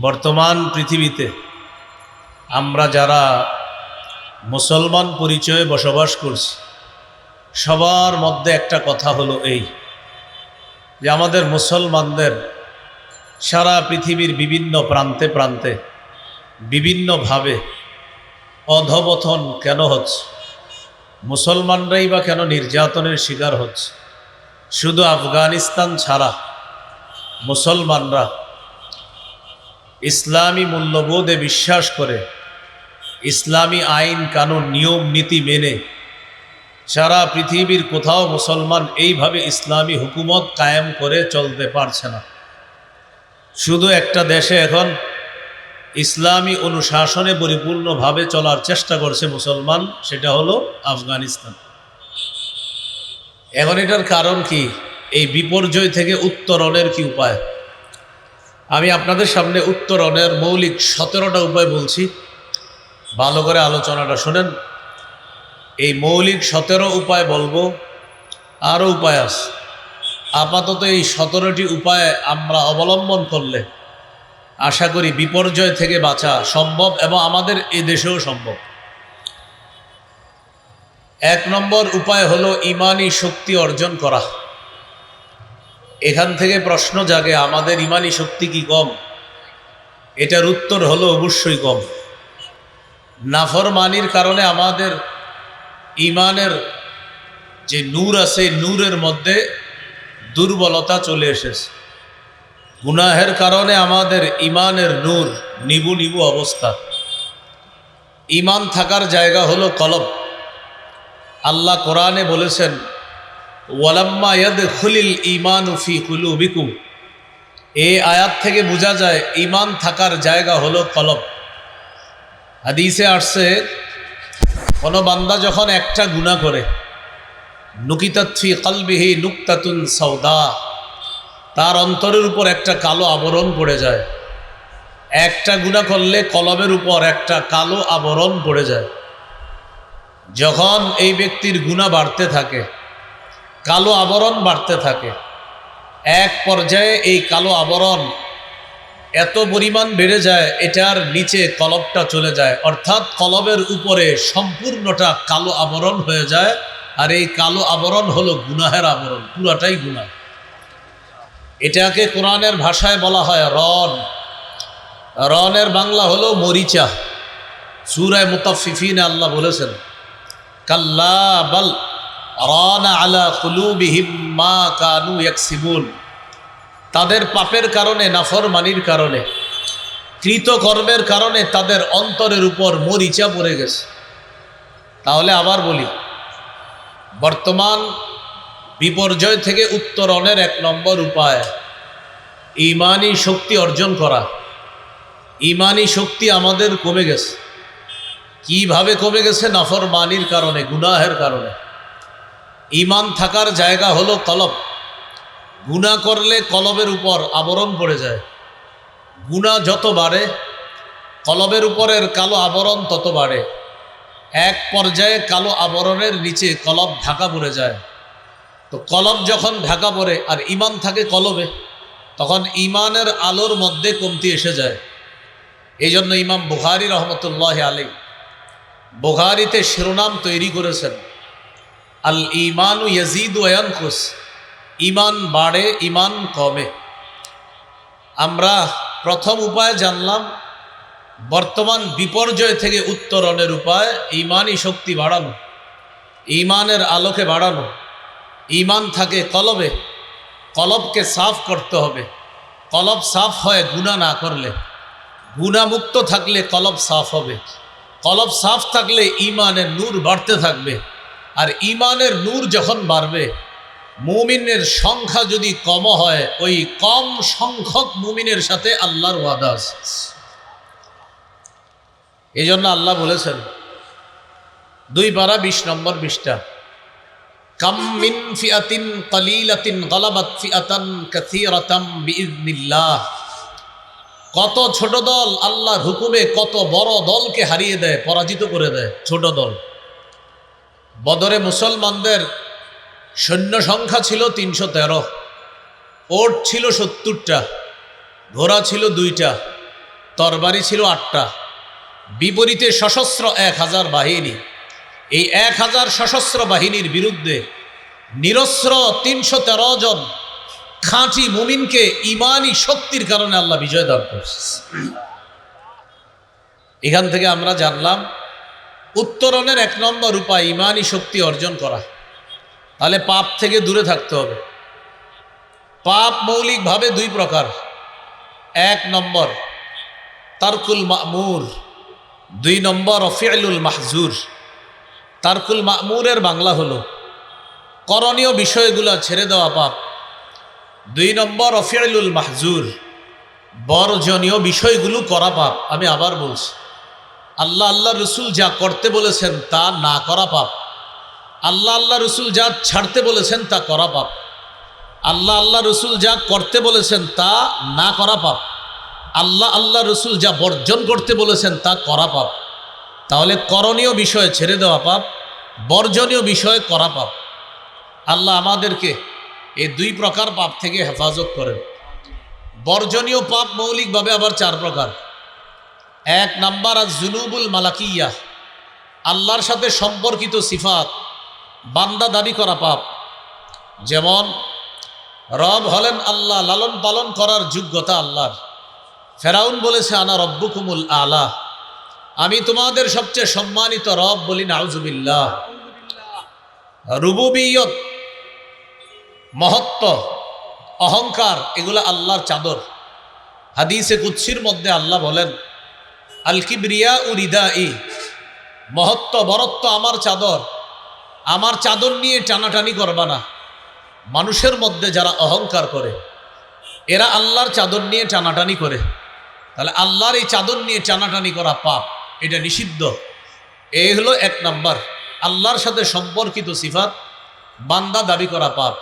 বর্তমান পৃথিবীতে আমরা যারা মুসলমান পরিচয়ে বসবাস করছি, সবার মধ্যে একটা কথা হলো এই, যে আমাদের মুসলমানদের সারা পৃথিবীর বিভিন্ন প্রান্তে প্রান্তে বিভিন্নভাবে অধবথন কেন হচ্ছে? মুসলমানরাই বা কেন নির্যাতনের শিকার হচ্ছে? শুধু আফগানিস্তান ছাড়া মুসলমানরা ইসলামী মূল্যবোধে বিশ্বাস করে, ইসলামী আইন, কানুন, নিয়ম, নীতি মেনে সারা পৃথিবীর কোথাও মুসলমান এইভাবে ইসলামী হুকুমত কায়েম করে চলতে পারছে না। শুধু একটা দেশে এখন ইসলামী অনুশাসনে পরিপূর্ণভাবে চলার চেষ্টা করছে মুসলমান, সেটা হলো আফগানিস্তান। এখন এটার কারণ কি? এই বিপর্যয় থেকে উত্তরণের কি উপায়? আমি আপনাদের সামনে উত্তরণের মৌলিক সতেরোটা উপায় বলছি। ভালো করে আলোচনাটা শোনেন। এই মৌলিক সতেরো উপায় বলব। আরও উপায় আছে। আপাতত এই সতেরোটি উপায় আমরা অবলম্বন করলে আশা করি বিপর্যয় থেকে বাঁচা সম্ভব এবং আমাদের এ দেশেও সম্ভব। এক নম্বর উপায় হলো ইমানি শক্তি অর্জন করা। এখান থেকে প্রশ্ন জাগে, আমাদের ইমানি শক্তি কি কম? এটার উত্তর হলো অবশ্যই কম। নাফরমানির কারণে আমাদের ইমানের যে নূর আছে, নূরের মধ্যে দুর্বলতা চলে এসেছে। গুনাহের কারণে আমাদের ইমানের নূর, নিবু নিবু অবস্থা। ইমান থাকার জায়গা হলো কলব আল্লাহ কোরআনে বলেছেন ওয়ালাম্মা ইয়াদ খুলিল ইমান উফি কুলুবিকুম। এই আয়াত থেকে বোঝা যায় ইমান থাকার জায়গা হলো কলব। হাদিসে আসছে, কোনো বান্দা যখন একটা গুণা করে নুকিতাৎফি কলবিহি নুক্তাতুন সৌদা তার অন্তরের উপর একটা কালো আবরণ পড়ে যায়। একটা গুণা করলে কলমের উপর একটা কালো আবরণ পড়ে যায়। যখন এই ব্যক্তির গুণা বাড়তে থাকে কালো আবরণ বাড়তে থাকে। এক পর্যায়ে এই কালো আবরণ এত পরিমাণ বেড়ে যায়, এটার নিচে কলবটা চলে যায়। অর্থাৎ কলবের উপরে সম্পূর্ণটা কালো আবরণ হয়ে যায়, আর এই কালো আবরণ হলো গুনাহের আবরণ, পুরাটাই গুনাহ। এটাকে কোরআনের ভাষায় বলা হয় রন রনের বাংলা হলো মরিচা। সুরায় মুতাফিফিন আল্লাহ বলেছেন, কাল্লা বাল রন আলা মা কানু ইয়াকসিবুন। তাদের পাপের কারণে নাফরমানির কারণে, কৃতকর্মের কারণে তাদের অন্তরের উপর মরিচা পড়ে গেছে। তাহলে আবার বলি, বর্তমান বিপর্যয় থেকে উত্তরণের এক নম্বর উপায়, ইমানি শক্তি অর্জন করা। ইমানি শক্তি আমাদের কমে গেছে। কীভাবে কমে গেছে? নাফরমানির কারণে, গুনাহের কারণে। ইমান থাকার জায়গা হলো কলব। গুণা করলে কলবের উপর আবরণ পড়ে যায়। গুণা যত বাড়ে, কলবের উপরের কালো আবরণ তত বাড়ে। এক পর্যায়ে কালো আবরণের নিচে কলব ঢাকা পড়ে যায়। তো কলব যখন ঢাকা পড়ে আর ইমান থাকে কলবে, তখন ইমানের আলোর মধ্যে কমতি এসে যায়। এই জন্য ইমাম বুখারি রহমতুল্লাহ আলী বুখারিতে শিরোনাম তৈরি করেছেন। আল ইমানু ইয়াজিদ ওয়ানকুস ইমান বাড়ে ইমান কমে। আমরা প্রথম উপায় জানলাম, বর্তমান বিপর্যয় থেকে উত্তরণের উপায় ইমানই শক্তি বাড়ানো ইমানের আলোকে বাড়ানো। ইমান থাকে কলবে, কলবকে সাফ করতে হবে। কলব সাফ হয় গুণা না করলে। গুণামুক্ত থাকলে কলব সাফ হবে। কলব সাফ থাকলে ইমানের নূর বাড়তে থাকবে। আর ইমানের নূর যখন বাড়বে, মুমিনের সংখ্যা যদি কম হয়, ওই কম সংখ্যক মুমিনের সাথে আল্লাহর ওয়াদা এই জন্য আল্লাহ বলেছেন, দুই পারা বিশ নম্বর বিশটা কামিন ফিয়াতিন কালিলাতিন গলাবাত ফিয়াতান কাসীরাতাম বিইذনিল্লাহ কত ছোট দল আল্লাহর হুকুমে কত বড় দলকে হারিয়ে দেয়, পরাজিত করে দেয়, ছোট দল। বদরে মুসলমানদের সৈন্য সংখ্যা ছিল তিনশো তেরো। ওট ছিল সত্তরটা, ঘোড়া ছিল দুইটা, তরবারি ছিল আটটা। বিপরীতে সশস্ত্র এক হাজার বাহিনী। এই এক হাজার সশস্ত্র বাহিনীর বিরুদ্ধে নিরস্ত্র তিনশো তেরো জন খাঁটি মুমিনকে ইমানি শক্তির কারণে আল্লাহ বিজয় দান করছে। এখান থেকে আমরা জানলাম উত্তরণের এক নম্বর উপায় ইমানই শক্তি অর্জন করা। তাহলে পাপ থেকে দূরে থাকতে হবে। পাপ মৌলিকভাবে দুই প্রকার। এক নম্বর তারকুল মামুর, দুই নম্বর অফিয়ালুল মাহজুর। তারকুল মামুরের বাংলা হলো, করণীয় বিষয়গুলো ছেড়ে দেওয়া পাপ। দুই নম্বর অফিয়ালুল মাহজুর, বর্জনীয় বিষয়গুলো করা পাপ। আমি আবার বলছি। আল্লাহ আল্লাহ রসুল যা করতে বলেছেন তা না করা পাপ। আল্লাহ আল্লাহ রসুল যা ছাড়তে বলেছেন তা করা পাপ। আল্লাহ আল্লাহ রসুল যা করতে বলেছেন তা না করা পাপ। আল্লাহ আল্লাহ রসুল যা বর্জন করতে বলেছেন তা করা পাপ। তাহলে করণীয় বিষয়ে ছেড়ে দেওয়া পাপ, বর্জনীয় বিষয়ে করা পাপ। আল্লাহ আমাদেরকে এই দুই প্রকার পাপ থেকে হেফাজত করেন। বর্জনীয় পাপ মৌলিকভাবে আবার চার প্রকার। এক নাম্বার আর জুনুবুল মালাকিয়া, আল্লাহর সাথে সম্পর্কিত সিফাত, বান্দা দাবি করা পাপ। যেমন, রব হলেন আল্লাহ, লালন পালন করার যোগ্যতা আল্লাহর। ফেরাউন বলেছে, আনা রব্বুকুমুল আলা আমি তোমাদের সবচেয়ে সম্মানিত রব বলি, নাউজুবিল্লাহ। রুবুবিয়ত, মহত্ব, অহংকার, এগুলো আল্লাহর চাদর। হাদিসে কুৎসির মধ্যে আল্লাহ বলেন আলকিবরিয়া উরিদা ই মহত্ব, বরত্ব আমার চাদর। আমার চাদর নিয়ে টানাটানি করবা না। মানুষের মধ্যে যারা অহংকার করে, এরা আল্লাহর চাদর নিয়ে টানাটানি করে। তাহলে আল্লাহর এই চাদর নিয়ে টানাটানি করা পাপ, এটা নিষিদ্ধ। এই হলো এক নাম্বার। আল্লাহর সাথে সম্পর্কিত সিফাত, বান্দা দাবি করা পাপ।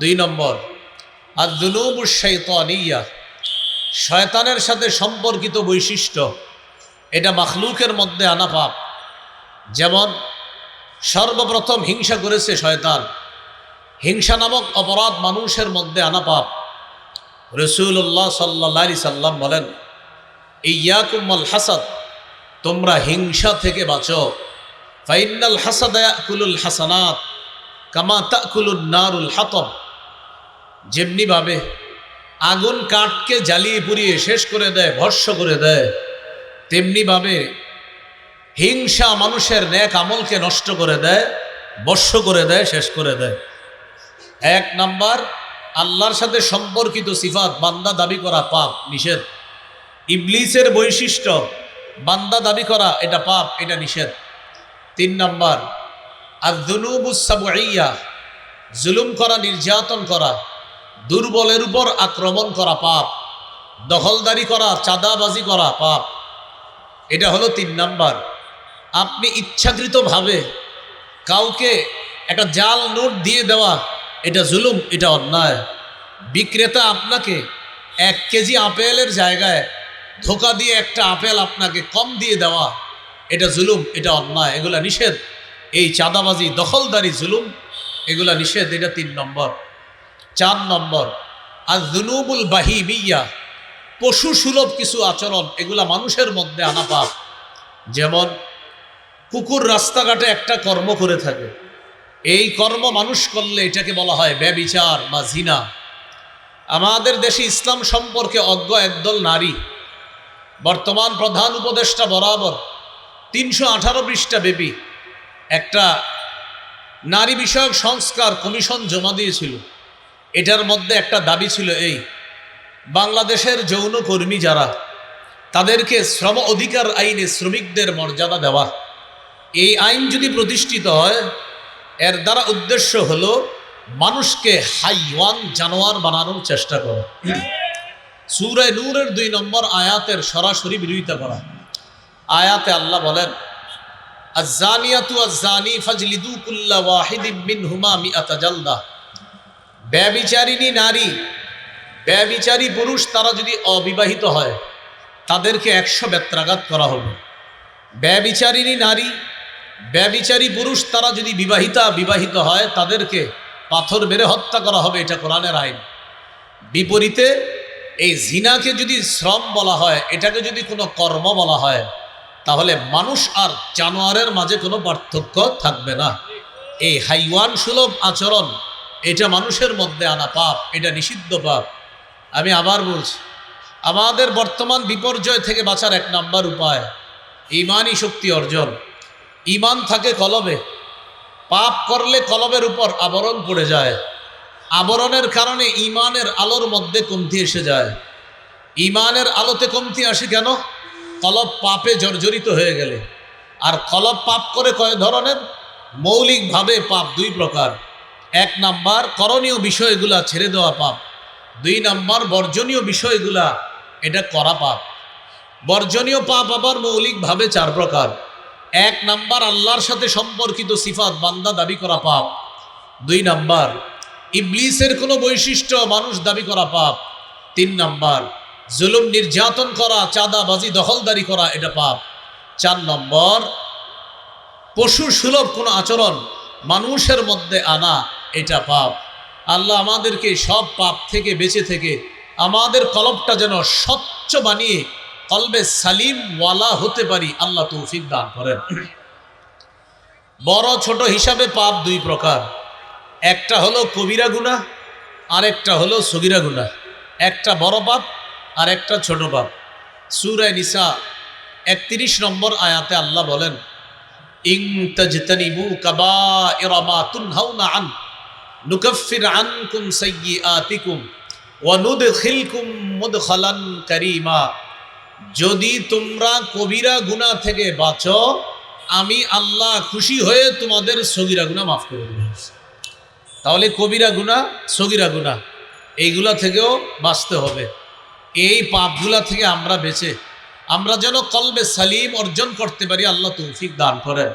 দুই নম্বর আর দুনুবুসাইতানিয়া শয়তানের সাথে সম্পর্কিত বৈশিষ্ট্য, এটা মাখলুকের মধ্যে আনা পাপ। যেমন, সর্বপ্রথম হিংসা করেছে শয়তান। হিংসা নামক অপরাধ মানুষের মধ্যে আনা পাপ। রসুল্লাহ সাল্লা সাল্লাম বলেন ইয়াকুম্মল হাসাদ, তোমরা হিংসা থেকে বাঁচো। ফাইনাল হাসাদায়াকুলুল হাসানাত, কামা তাকুলুল নারুল হাতব। যেমনিভাবে আগুন কাঠকে জ্বালিয়ে পুড়িয়ে শেষ করে দেয় ভস্য করে দেয়। তেমনিভাবে হিংসা মানুষের ন্যাক আমলকে নষ্ট করে দেয়, বর্ষ করে দেয়, শেষ করে দেয়। এক নাম্বার, আল্লাহর সাথে সম্পর্কিত সিফাত, বান্দা দাবি করা পাপ, নিষেধ। ইবলিসের বৈশিষ্ট্য, বান্দা দাবি করা, এটা পাপ, এটা নিষেধ। তিন নাম্বার আর দুনুবুসাবইয়া জুলুম করা, নির্যাতন করা। দুর্বলের উপর আক্রমণ করা পাপ, দখলদারি করা, চাঁদাবাজি করা পাপ। এটা হলো তিন নাম্বার। আপনি ইচ্ছাকৃতভাবে কাউকে একটা জাল নোট দিয়ে দেওয়া, এটা জুলুম, এটা অন্যায়। বিক্রেতা আপনাকে এক কেজি আপেলের জায়গায় ধোকা দিয়ে একটা আপেল আপনাকে কম দিয়ে দেওয়া, এটা জুলুম, এটা অন্যায়, এগুলা নিষেধ। এই চাঁদাবাজি, দখলদারি, জুলুম, এগুলা নিষেধ, এটা তিন নম্বর। চার নম্বর আর জুনুবুল বাহি বিয়া পশু সুলভ কিছু আচরণ, এগুলা মানুষের মধ্যে আনা পাপ। যেমন, কুকুর রাস্তাঘাটে একটা কর্ম করে থাকে। এই কর্ম মানুষ করলে এটাকে বলা হয় ব্যবিচার বা জিনা। আমাদের দেশে ইসলাম সম্পর্কে অজ্ঞ একদল নারী, বর্তমান প্রধান উপদেষ্টা বরাবর তিনশো আঠারো পৃষ্ঠা বেবি, একটা নারী বিষয়ক সংস্কার কমিশন জমা দিয়েছিল। এটার মধ্যে একটা দাবি ছিল এই, বাংলাদেশের যৌন কর্মী যারা, তাদেরকে শ্রম অধিকার আইনে শ্রমিকদের মর্যাদা দেওয়া। এই আইন যদি প্রতিষ্ঠিত হয়, এর দ্বারা উদ্দেশ্য হলো মানুষকে হাইওয়ান জানোয়ার বানানোর চেষ্টা করা। সুরায় নূরের দুই নম্বর আয়াতের সরাসরি বিরোধিতা করা। আয়াতে আল্লাহ বলেন আজানিয়াতু আজানি ফাজলিদু কুল্লা ওয়াহিদিম মিনহুমা মিআতা জালদা। ব্যবিচারিণী নারী, ব্যবিচারী পুরুষ তারা যদি অবিবাহিত হয়, তাদেরকে একশো ব্যত্রাঘাত করা হবে। ব্যবিচারিণী নারী, ব্যবিচারী পুরুষ তারা যদি বিবাহিতা বিবাহিত হয়, তাদেরকে পাথর মেরে হত্যা করা হবে, এটা কোরআনের আইন। বিপরীতে, এই জিনাকে যদি শ্রম বলা হয়, এটাকে যদি কোনো কর্ম বলা হয়, তাহলে মানুষ আর জানোয়ারের মাঝে কোনো পার্থক্য থাকবে না। এই হাইওয়ান সুলভ আচরণ এটা মানুষের মধ্যে আনা পাপ, এটা নিষিদ্ধ পাপ। আমি আবার বলছি, আমাদের বর্তমান বিপর্যয় থেকে বাঁচার এক নাম্বার উপায়, ইমানই শক্তি অর্জন। ইমান থাকে কলবে, পাপ করলে কলবের উপর আবরণ পড়ে যায়। আবরণের কারণে ইমানের আলোর মধ্যে কমতি এসে যায়। ইমানের আলোতে কমতি আসে কেন? কলব পাপে জর্জরিত হয়ে গেলে। আর কলব পাপ করে কয় ধরনের? মৌলিকভাবে পাপ দুই প্রকার। এক নাম্বার করণীয় বিষয়গুলা ছেড়ে দেওয়া পাপ। দুই নাম্বার বর্জনীয় বিষয়গুলা, এটা করা পাপ। বর্জনীয় পাপ আবার মৌলিকভাবে চার প্রকার। এক নাম্বার আল্লাহর সাথে সম্পর্কিত সিফাত, বান্দা দাবি করা পাপ। দুই নাম্বার, ইবলিসের কোনো বৈশিষ্ট্য, মানুষ দাবি করা পাপ। তিন নাম্বার, জুলুম নির্যাতন করা, চাঁদাবাজি, দখলদারি করা, এটা পাপ। চার নম্বর পশু সুলভ কোনো আচরণ, মানুষের মধ্যে আনা এটা পাপ। আল্লাহ আমাদেরকে সব পাপ থেকে বেঁচে থেকে আমাদের কলবটা যেন স্বচ্ছ বানিয়ে কলবে সালিম ওয়ালা হতে পারি আল্লাহ তৌফিক দান করেন। বড় ছোট হিসাবে পাপ দুই প্রকার। একটা হলো কবিরা গুণা আর একটা হলো সগিরা গুণা একটা বড় পাপ আর একটা ছোট পাপ। সুরায় নিসা একত্রিশ নম্বর আয়াতে আল্লাহ বলেন ইং তাজতানিবু কাবাইরা মা তুনহাউনা আন নুকাফির আনকুম সাইয়্যাতিকুম ওয়া নুদখিলকুম মুদখালান কারীমা। যদি তোমরা কবিরা গুনাহ থেকে বাঁচো, আমি আল্লাহ খুশি হয়ে তোমাদের সগিরা গুনাহ মাফ করে দেব। তাহলে কবিরা গুনাহ, সগিরা গুনাহ, এইগুলা থেকেও বাঁচতে হবে। এই পাপগুলা থেকে আমরা বেঁচে, আমরা যেন কলবে সালিম অর্জন করতে পারি, আল্লাহ তৌফিক দান করেন।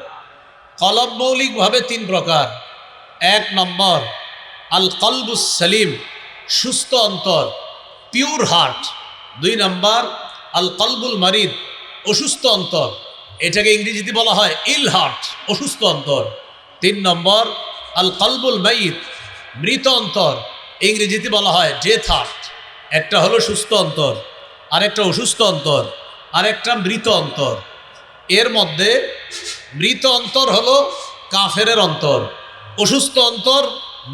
কলব মৌলিকভাবে তিন প্রকার। এক নম্বর, আল কলবুস সালিম, সুস্থ অন্তর পিওর হার্ট দুই নম্বর, আল কলবুল মারিদ, অসুস্থ অন্তর। এটাকে ইংরেজিতে বলা হয় ইল হার্ট অসুস্থ অন্তর। তিন নম্বর, আল কলবুল মাইদ মৃত অন্তর। ইংরেজিতে বলা হয় ডেথ হার্ট একটা হলো সুস্থ অন্তর, আরেকটা অসুস্থ অন্তর, আরেকটা মৃত অন্তর। এর মধ্যে মৃত অন্তর হলো কাফেরের অন্তর। অসুস্থ অন্তর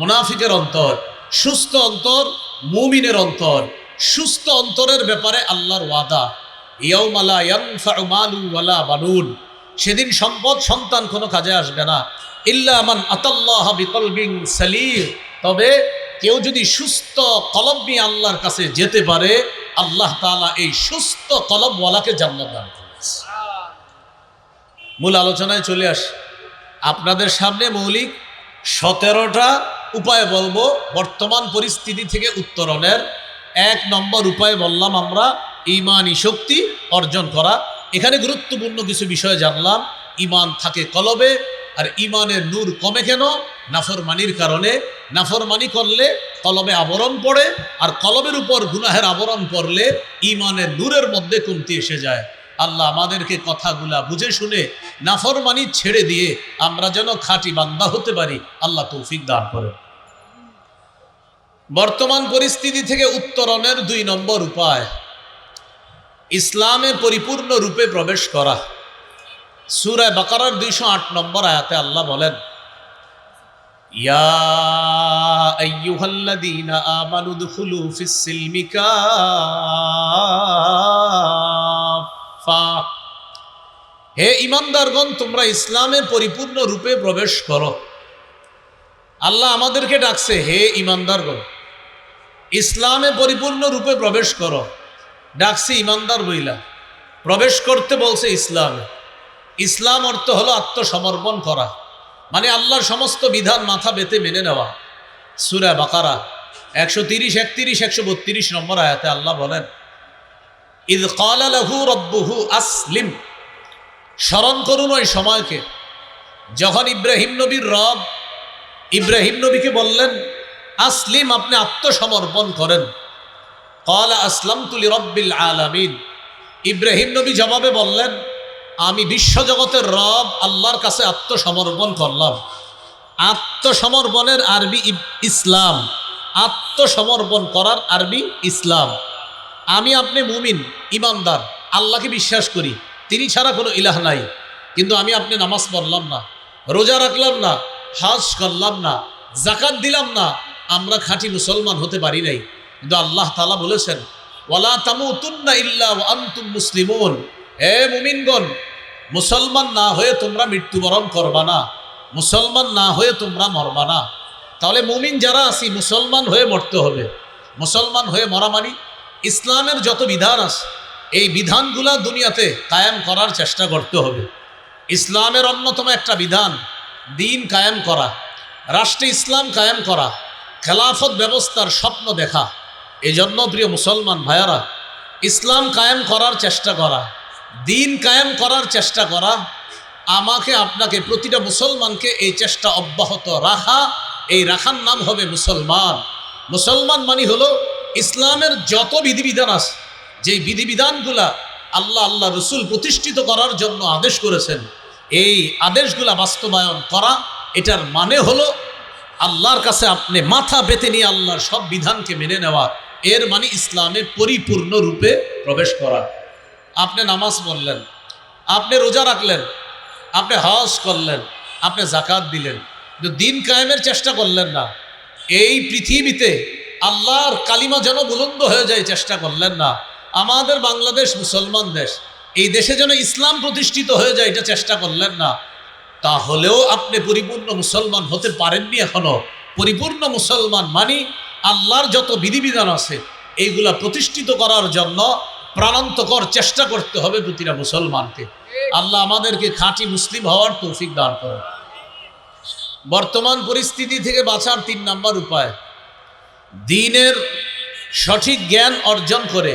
মুনাফিকের অন্তর সুস্থ অন্তর মুমিনের অন্তর। সুস্থ অন্তরের ব্যাপারে আল্লাহর ওয়াদা। ইয়াউমালা ইয়ানফাউ মালু ওয়ালা বানুন। সেদিন সম্পদ সন্তান কোনো কাজে আসবে না। ইল্লা মান আতাল্লাহ বিকলবিন সালিম তবে কেউ যদি সুস্থ কলব নিয়ে আল্লাহর কাছে যেতে পারে আল্লাহ তাআলা এই সুস্থ কলবওয়ালাকে জান্নাত দান করেছে মূল আলোচনায় চলে আসি। আপনাদের সামনে মৌলিক সতেরোটা উপায় বলব বর্তমান পরিস্থিতি থেকে উত্তরণের। এক নম্বর উপায় বললাম আমরা ইমানি শক্তি অর্জন করা। এখানে গুরুত্বপূর্ণ কিছু বিষয় জানলাম। ইমান থাকে কলবে, আর ইমানের নূর কমে কেন? নাফরমানির কারণে। নাফরমানি করলে কলবে আবরণ পড়ে, আর কলবের উপর গুনাহের আবরণ পড়লে ইমানের নূরের মধ্যে কমতি এসে যায়। আল্লাহ আমাদেরকে কথাগুলা বুঝে শুনে নাফরমানি ছেড়ে দিয়ে আমরা যেন খাঁটি বান্দা হতে পারি, আল্লাহ তৌফিক দান করেন। বর্তমান পরিস্থিতি থেকে উত্তরণের দুই নম্বর উপায়, ইসলামে পরিপূর্ণ রূপে প্রবেশ করা। সুরায় বাকারার দুইশো আট নম্বর আয়াতে আল্লাহ বলেন, ইয়া আমানু দুখুলু ফিস সিলমি হে ইমানদারগণ, তোমরা ইসলামে পরিপূর্ণ রূপে প্রবেশ করো। আল্লাহ আমাদেরকে ডাকছে, হে ইমানদারগণ, ইসলামে পরিপূর্ণ রূপে প্রবেশ করো। ডাকছে, ইমানদার বইলা, প্রবেশ করতে বলছে ইসলামে। ইসলাম অর্থ হলো আত্মসমর্পণ করা মানে আল্লাহর সমস্ত বিধান মাথা বেতে মেনে নেওয়া। সুরা বাকারা, একশো তিরিশ, একত্রিশ, একশো বত্রিশ নম্বর আয়াতে আল্লাহ বলেন, ইদ কালাহু রব্বুহু আসলিম। স্মরণ করুন ওই সময়কে। যখন ইব্রাহিম নবীর রব ইব্রাহিম নবীকে বললেন, আসলিম, আপনি আত্মসমর্পণ করেন। কলা আসলাম তুলি রব্বিল আলামিন। ইব্রাহিম নবী জবাবে বললেন, আমি বিশ্বজগতের রব, আল্লাহর কাছে আত্মসমর্পণ করলাম। আত্মসমর্পণের আরবি ইসলাম। আত্মসমর্পণ করার আরবি ইসলাম। আমি আপনি মুমিন, ইমানদার, আল্লাহকে বিশ্বাস করি। তিনি ছাড়া কোনো ইলাহ নাই। কিন্তু আমি আপনি নামাজ পড়লাম না, রোজা রাখলাম না, হাজ করলাম না জাকাত দিলাম না, আমরা খাঁটি মুসলমান হতে পারি নাই। কিন্তু আল্লাহ তালা বলেছেন, ওয়ালা তামুতুন্না ইল্লা ওয়া আনতুম মুসলিমুন। হে মুমিনগণ, মুসলমান না হয়ে তোমরা মৃত্যুবরণ করবা না, মুসলমান না হয়ে তোমরা মরবা না। তাহলে মুমিন যারা আছি, মুসলমান হয়ে মরতে হবে। মুসলমান হয়ে মরা মানে ইসলামের যত বিধান আছে এই বিধানগুলা দুনিয়াতে কায়েম করার চেষ্টা করতে হবে। ইসলামের অন্যতম একটা বিধান, দিন কায়েম করা, রাষ্ট্রে ইসলাম কায়েম করা, খেলাফত ব্যবস্থার স্বপ্ন দেখা। এই জন্য প্রিয় মুসলমান ভাইয়ারা, ইসলাম কায়েম করার চেষ্টা করা, দিন কায়েম করার চেষ্টা করা, আমাকে, আপনাকে, প্রতিটা মুসলমানকে এই চেষ্টা অব্যাহত রাখা, এই রাখার নাম হবে মুসলমান। মুসলমান মানে হলো ইসলামের যত বিধিবিধান আছে যেই বিধিবিধানগুলা আল্লাহ আল্লাহ রসুল প্রতিষ্ঠিত করার জন্য আদেশ করেছেন, এই আদেশগুলা বাস্তবায়ন করা, এটার মানে হলো আল্লাহর কাছে আপনি মাথা পেতে নিয়ে আল্লাহর সব বিধানকে মেনে নেওয়া, এর মানে ইসলামে পরিপূর্ণ রূপে প্রবেশ করা। আপনি নামাজ পড়লেন, আপনি রোজা রাখলেন, আপনি হজ করলেন, আপনি জাকাত দিলেন দিন কায়েমের চেষ্টা করলেন না। এই পৃথিবীতে আল্লাহর কালিমা যেন বুলন্দ হয়ে যায়, চেষ্টা করলেন না। আমাদের বাংলাদেশ মুসলমান দেশ, এই দেশে যেন ইসলাম প্রতিষ্ঠিত হয়ে যায়, এটা চেষ্টা করলেন না। তাহলেও আপনি পরিপূর্ণ মুসলমান হতে পারেননি এখনও। পরিপূর্ণ মুসলমান মানি আল্লাহর যত বিধিবিধান আছে, এইগুলা প্রতিষ্ঠিত করার জন্য প্রাণান্তকর চেষ্টা করতে হবে প্রতিটা মুসলমানকে। আল্লাহ আমাদেরকে খাঁটি মুসলিম হওয়ার তৌফিক দান করে বর্তমান পরিস্থিতি থেকে বাঁচার তিন নাম্বার উপায়। দিনের সঠিক জ্ঞান অর্জন করে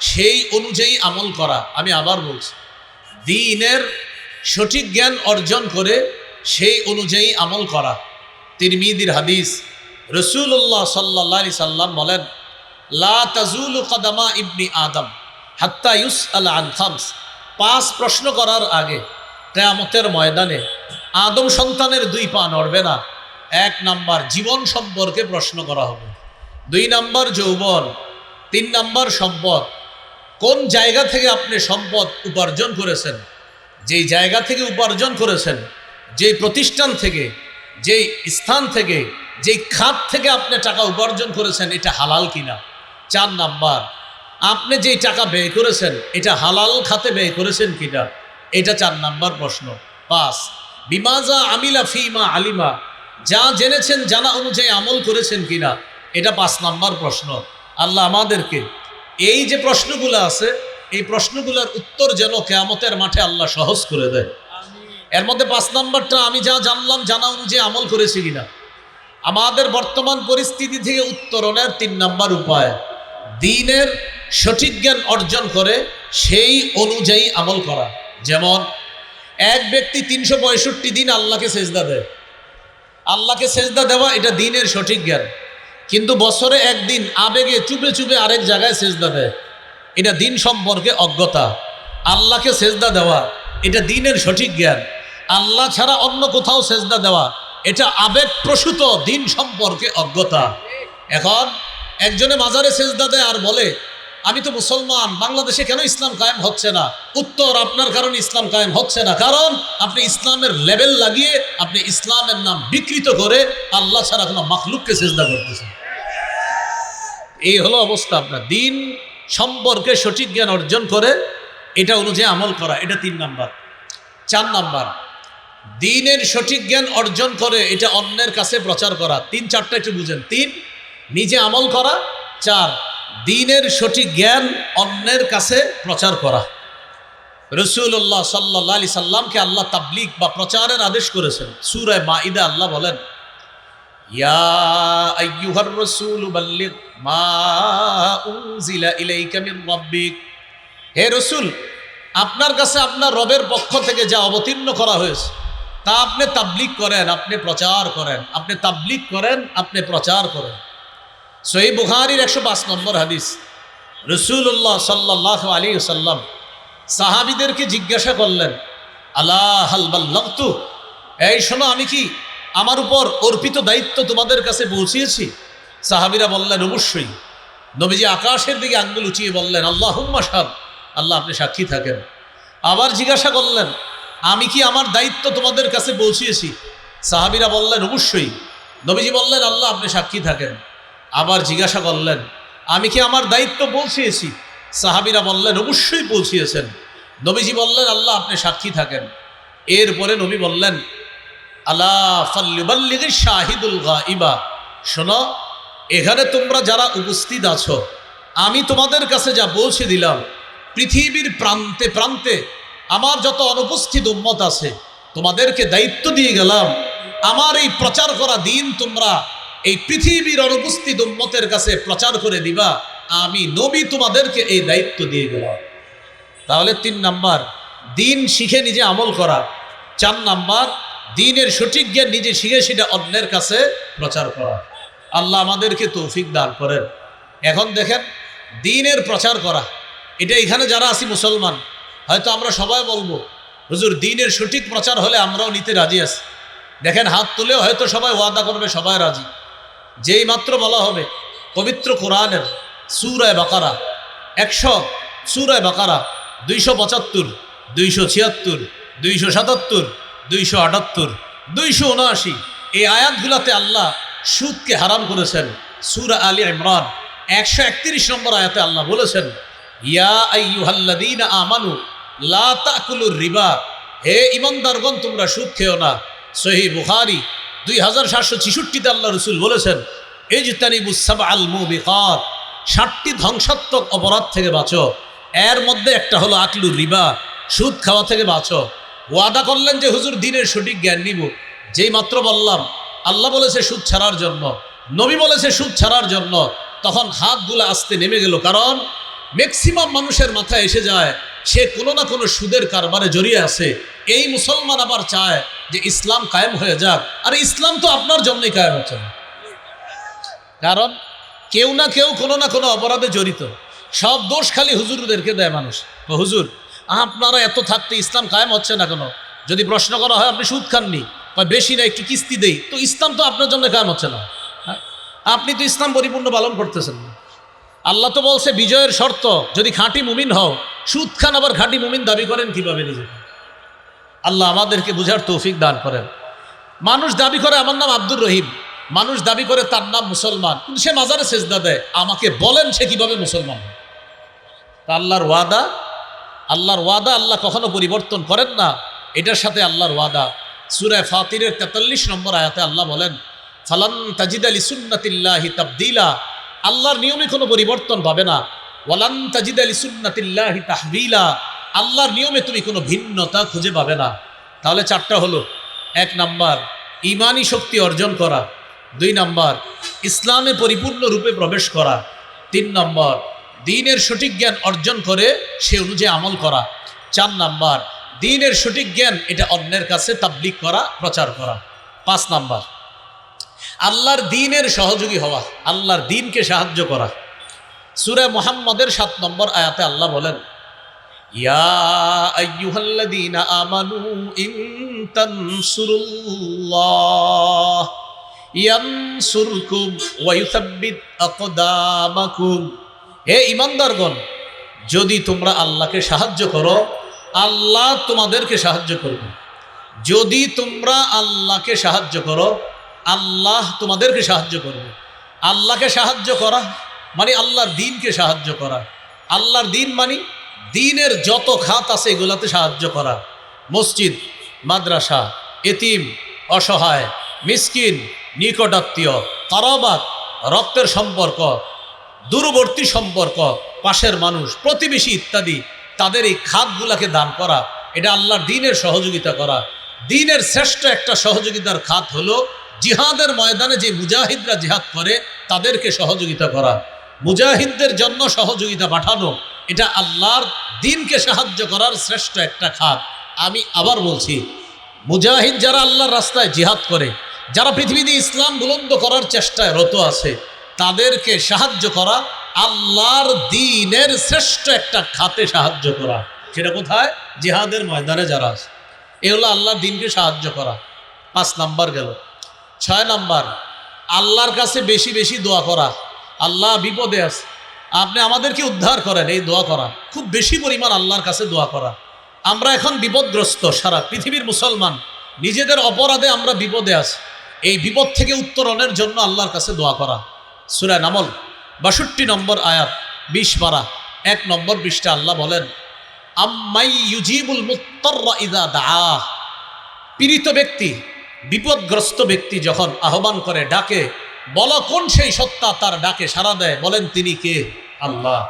সেই অনুযায়ী আমল করা, আমি আবার বলছি। দিনের সঠিক জ্ঞান অর্জন করে সেই অনুযায়ী আমল করা। তিরমিদির হাদিস রসুল্লাহ সাল্লা সাল্লাম বলেন, লা কদামা ইবনি আদম হাত্তা ইউস আল আন খামস। পাঁচ প্রশ্ন করার আগে কেয়ামতের ময়দানে আদম সন্তানের দুই পা নড়বে না। এক নাম্বার জীবন সম্পর্কে প্রশ্ন করা হবে। দুই নাম্বার যৌবন, তিন নাম্বার সম্পদ। কোন জায়গা থেকে আপনি সম্পদ উপার্জন করেছেন? যেই জায়গা থেকে উপার্জন করেছেন, যেই প্রতিষ্ঠান থেকে, যেই স্থান থেকে, যেই খাত থেকে আপনি টাকা উপার্জন করেছেন, এটা হালাল কিনা? চার নাম্বার, আপনি যেই টাকা ব্যয় করেছেন, এটা হালাল খাতে ব্যয় করেছেন কিনা? এটা চার নাম্বার প্রশ্ন। পাঁচ বিমাজা আমিলা ফিমা আলিমা, যা জেনেছেন জানা অনুযায়ী আমল করেছেন কিনা? এটা পাঁচ নাম্বার প্রশ্ন। আল্লাহ আমাদেরকে এই যে প্রশ্নগুলো আছে এই প্রশ্নগুলোর উত্তর যেন কেয়ামতের মাঠে আল্লাহ সহজ করে দেয়। এর মধ্যে পাঁচ নাম্বারটা আমি যা জানলাম জানা অনুযায়ী আমল করেছি কিনা। আমাদের বর্তমান পরিস্থিতি থেকে উত্তরণের তিন নাম্বার উপায়। দিনের সঠিক জ্ঞান অর্জন করে সেই অনুযায়ী আমল করা। যেমন এক ব্যক্তি তিনশো পঁয়ষট্টি দিন আল্লাহকে সেজদা দেয়। আল্লাহকে সেজদা দেওয়া এটা দিনের সঠিক জ্ঞান। কিন্তু বছরে একদিন আবেগে চুপে চুপে আরেক জায়গায় সেজদা দেয়। এটা দিন সম্পর্কে অজ্ঞতা। আল্লাহকে সেজদা দেওয়া, এটা দিনের সঠিক জ্ঞান। আল্লাহ ছাড়া অন্য কোথাও সেজদা দেওয়া, এটা আবেগপ্রসূত দিন সম্পর্কে অজ্ঞতা। এখন একজনে মাজারে সেজদা দেয় আর বলে, আমি তো মুসলমান, বাংলাদেশে কেন ইসলাম কায়েম হচ্ছে না? উত্তর, আপনার কারণে ইসলাম কায়েম হচ্ছে না। কারণ আপনি ইসলামের লেভেল লাগিয়ে, আপনি ইসলামের নাম বিকৃত করে আল্লাহ ছাড়া কোনো মাখলুককে সেজদা করতেছেন। এই হলো অবস্থা আপনার। দিন সম্পর্কে সঠিক জ্ঞান অর্জন করে এটা অনুযায়ী আমল করা, এটা তিন নাম্বার। চার নাম্বার, দিনের সঠিক জ্ঞান অর্জন করে এটা অন্যের কাছে প্রচার করা। তিন, চারটা একটু বুঝেন। তিন, নিজে আমল করা। চার, দিনের সঠিক জ্ঞান অন্যের কাছে প্রচার করা। রসুল্লাহ সাল্লাহ আলি সাল্লামকে আল্লাহ তাবলিক বা প্রচারের আদেশ করেছেন। সুরায় মা ইদা আল্লাহ বলেন ইয়া মা হে রসুল, আপনার কাছে আপনার রবের পক্ষ থেকে যা অবতীর্ণ করা হয়েছে, তা আপনি তাবলিক করেন, আপনি প্রচার করেন। আপনি তাবলিক করেন, আপনি প্রচার করেন। সহি বুখারির একশো পাঁচ নম্বর হাদিস রসুল্লাহ সাল্লাহ আলী সাল্লাম সাহাবিদেরকে জিজ্ঞাসা করলেন আল্লাহ হালবাল্লাহতু এই শোনো, আমি কি আমার উপর অর্পিত দায়িত্ব তোমাদের কাছে পৌঁছিয়েছি। সাহাবিরা বললেন, অবশ্যই। নবীজি আকাশের দিকে আঙ্গুল উঁচিয়ে বললেন আল্লাহ সাদ আল্লাহ আপনি সাক্ষী থাকেন। আবার জিজ্ঞাসা করলেন, আমি কি আমার দায়িত্ব তোমাদের কাছে পৌঁছিয়েছি? সাহাবিরা বললেন, অবশ্যই। নবীজি বললেন, আল্লাহ আপনি সাক্ষী থাকেন। আবার জিজ্ঞাসা করলেন, আমি কি আমার দায়িত্ব পৌঁছিয়েছি? সাহাবিরা বললেন, অবশ্যই পৌঁছিয়েছেন। নবীজি বললেন, আল্লাহ আপনি সাক্ষী থাকেন। এরপরে নবী বললেন আল্লাহ শোনো, এখানে তোমরা যারা উপস্থিত আছো, আমি তোমাদের কাছে যা পৌঁছে দিলাম, পৃথিবীর প্রান্তে প্রান্তে আমার যত অনুপস্থিত উম্মত আছে, তোমাদেরকে দায়িত্ব দিয়ে গেলাম, আমার এই প্রচার করা দিন তোমরা এই পৃথিবীর অনুপস্থিত উম্মতের কাছে প্রচার করে দিবা, আমি নবী তোমাদেরকে এই দায়িত্ব দিয়ে গেলাম। তাহলে তিন নাম্বার, দিন শিখে নিজে আমল করা। চার নাম্বার দিনের সঠিক জ্ঞান নিজে শিখে সেটা অন্যের কাছে প্রচার করা। আল্লাহ আমাদেরকে তৌফিক দান করেন। এখন দেখেন, দিনের প্রচার করা, এটা এখানে যারা আছি মুসলমান, হয়তো আমরা সবাই বলব, হুজুর, দিনের সঠিক প্রচার হলে আমরাও নিতে রাজি আছি। দেখেন, হাত তুলেও হয়তো সবাই ওয়াদা করবে, সবাই রাজি। যেই মাত্র বলা হবে, পবিত্র কোরআনের সুরায় বাকারা, একশো সুরায় বাকারা, দুইশো পঁচাত্তর, দুইশো ছিয়াত্তর, দুইশো সাতাত্তর দুইশো আটাত্তর, দুইশো উনআশি। এই আয়াতগুলাতে আল্লাহ সুদকে হারাম করেছেন। সুরা আলী ইমরান, একশো একত্রিশ নম্বর আয়াতে আল্লাহ বলেছেন, ইয়া আইয়ুহাল্লাযীনা আমানু, লা তাকুলুর রিবা। হে ইমানদারগণ, তোমরা সুদ খেও না। সহি বুখারি দুই হাজার সাতশো ছিষট্টিতে আল্লাহ রসুল বলেছেন এই জিতানি মুসাব আল মুবিকাত, ষাটটি ধ্বংসাত্মক অপরাধ থেকে বাঁচো। এর মধ্যে একটা হলো আকলুর রিবা, সুদ খাওয়া থেকে বাঁচো। ওয়াদা করলেন যে হুজুর দিনের সঠিক জ্ঞান নিব। যেই মাত্র বললাম, আল্লাহ বলেছে সুদ ছাড়ার জন্য, নবী বলেছে সুদ ছাড়ার জন্য, তখন হাতগুলো আসতে নেমে গেল। কারণ ম্যাক্সিমাম মানুষের মাথায় এসে যায়, সে কোনো না কোনো সুদের কারবারে জড়িয়ে আছে। এই মুসলমান আবার চায় যে ইসলাম কায়েম হয়ে যাক। আর ইসলাম তো আপনার জন্যই কায়েম হচ্ছে কারণ কেউ না কেউ কোনো না কোনো অপরাধে জড়িত। সব দোষ খালি হুজুরদেরকে দেয় মানুষ। হুজুর আপনারা এত থাকতে ইসলাম কায়েম হচ্ছে না কেন? যদি প্রশ্ন করা হয়, আপনি সুদ খাননি। বা বেশি না, একটু কিস্তি দেই। তো ইসলাম তো আপনার জন্য কায়েম হচ্ছে না। হ্যাঁ? আপনি তো ইসলাম পরিপূর্ণ পালন করতেছেন না। আল্লাহ তো বলছে, বিজয়ের শর্ত, যদি খাঁটি মুমিন হও, সুদ খান আবার খাঁটি মুমিন দাবি করেন কীভাবে নিজেকে আল্লাহ আমাদেরকে বুঝার তৌফিক দান করেন। মানুষ দাবি করে, আমার নাম আব্দুর রহিম। মানুষ দাবি করে, তার নাম মুসলমান। কিন্তু সে মাজারে সেজদা দেয়। আমাকে বলেন সে কীভাবে মুসলমান আল্লাহর ওয়াদা আল্লাহর ওয়াদা আল্লাহ কখনো পরিবর্তন করেন না। এটার সাথে আল্লাহর ওয়াদা। সুরায় ফাতিরের তেতাল্লিশ নম্বর আয়াতে আল্লাহ বলেন, ফালান তাজিদ আলী সুন্নাতিল্লাহি তাবদিলা। আল্লাহর নিয়মে কোনো পরিবর্তন পাবে না। ওয়ালান তাজিদ আলী সুন্নাতিল্লাহি তাহবিলা। আল্লাহর নিয়মে তুমি কোনো ভিন্নতা খুঁজে পাবে না। তাহলে চারটা হলো। এক নাম্বার ইমানি শক্তি অর্জন করা। দুই নাম্বার, ইসলামে পরিপূর্ণ রূপে প্রবেশ করা। তিন নম্বর দিনের সঠিক জ্ঞান অর্জন করে সে অনুযায়ী আমল করা। চার নাম্বার, দিনের সঠিক জ্ঞান এটা অন্যের কাছে তাবলিক করা, প্রচার করা। পাঁচ নাম্বার, আল্লাহর দিনের সহযোগী হওয়া, আল্লাহর দিনকে সাহায্য করা। সুরে মোহাম্মদের সাত নম্বর আয়াতে আল্লাহ বলেন, ইয়া আমানু ইন হে ইমানদারগণ, যদি তোমরা আল্লাহকে সাহায্য করো, আল্লাহ তোমাদেরকে সাহায্য করবে। যদি তোমরা আল্লাহকে সাহায্য করো, আল্লাহ তোমাদেরকে সাহায্য করবে। আল্লাহকে সাহায্য করা মানে আল্লাহর দিনকে সাহায্য করা। আল্লাহর দিন মানে দিনের যত খাত আছে এগুলাতে সাহায্য করা। মসজিদ, মাদ্রাসা, এতিম, অসহায়, মিসকিন, নিকটাত্মীয়, কারাবাত, রক্তের সম্পর্ক দূরবর্তী সম্পর্ক, পাশের মানুষ, প্রতিবেশী ইত্যাদি, তাদের এই খাতগুলাকে দান করা, এটা আল্লাহর দিনের সহযোগিতা করা। দিনের শ্রেষ্ঠ একটা সহযোগিতার খাত হলো জিহাদের ময়দানে যে মুজাহিদরা জিহাদ করে, তাদেরকে সহযোগিতা করা। মুজাহিদদের জন্য সহযোগিতা পাঠানো, এটা আল্লাহর দিনকে সাহায্য করার শ্রেষ্ঠ একটা খাত। আমি আবার বলছি, মুজাহিদ যারা আল্লাহর রাস্তায় জিহাদ করে, যারা পৃথিবীতে ইসলাম বুলন্দ করার চেষ্টায় রত আছে তাদেরকে সাহায্য করা আল্লাহর দিনের শ্রেষ্ঠ একটা খাতে সাহায্য করা। সেটা কোথায়? জিহাদের ময়দানে যারা আছে। এ হলো আল্লাহর দিনকে সাহায্য করা। পাঁচ নাম্বার গেল। ছয় নাম্বার, আল্লাহর কাছে বেশি বেশি দোয়া করা। আল্লাহ বিপদে আছে। আপনি আমাদেরকে উদ্ধার করেন এই দোয়া করা। খুব বেশি পরিমাণ আল্লাহর কাছে দোয়া করা। আমরা এখন বিপদগ্রস্ত, সারা পৃথিবীর মুসলমান। নিজেদের অপরাধে আমরা বিপদে আছি। এই বিপদ থেকে উত্তরণের জন্য আল্লাহর কাছে দোয়া করা। সুরায় নামল, বাষট্টি নম্বর আয়াত, বিশ পারা, এক নম্বর বিশটা আল্লাহ বলেন, আম্মাই ইউজিবুল মুত্তররা ইদা দাআ। পীড়িত ব্যক্তি, বিপদগ্রস্ত ব্যক্তি যখন আহ্বান করে, ডাকে, বলো কোন সেই সত্তা তার ডাকে সাড়া দেয়, বলেন তিনি কে? আল্লাহ।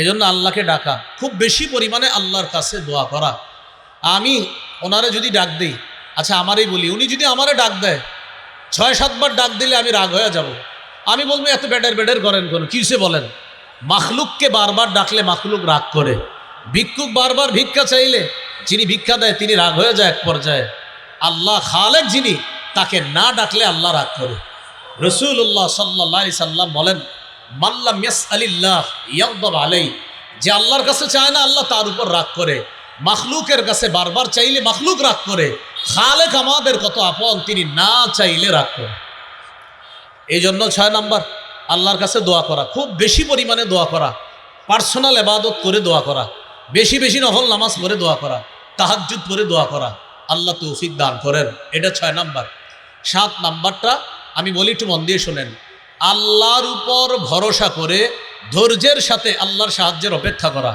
এজন্য আল্লাহকে ডাকা, খুব বেশি পরিমাণে আল্লাহর কাছে দোয়া করা। আমি ওনারে যদি ডাক দিই আচ্ছা আমারই বলি, উনি যদি আমারে ডাক দেয়, ছয় সাতবার ডাক দিলে আমি রাগ হয়ে যাব। আমি বলব, এত বেডের বেডের করেন কোন? কিসে বলেন? মাখলুককে বারবার ডাকলে মাখলুক রাগ করে। ভিক্ষুক বারবার ভিক্ষা চাইলে যিনি ভিক্ষা দেয়, তিনি রাগ হয়ে যায় এক পর্যায়ে। আল্লাহ খালেক যিনি, তাকে না ডাকলে আল্লাহ রাগ করে। রসুল্লাহ সাল্লাহ সাল্লাম বলেন মাল্লাম ইয়াস আলিল্লাহ ইয়াকদব আলাই। যে আল্লাহর কাছে চায় না, আল্লাহ তার উপর রাগ করে। মাখলুকের কাছে বারবার চাইলে মাখলুক রাগ করে। খালেক আমাদের কত আপন, তিনি না চাইলে রাগ করে। এই জন্য ছয় নাম্বার, আল্লাহর কাছে দোয়া করা, খুব বেশি পরিমাণে দোয়া করা পার্সোনাল এবাদত করে দোয়া করা, বেশি বেশি নফল নামাজ পড়ে দোয়া করা, তাহাজ্জুদ করে দোয়া করা, আল্লাহ তৌফিক দান করেন। এটা ছয় নাম্বার। সাত নাম্বারটা আমি বলি একটু মন দিয়ে শোনেন। আল্লাহর উপর ভরসা করে ধৈর্যের সাথে আল্লাহর সাহায্যের অপেক্ষা করা।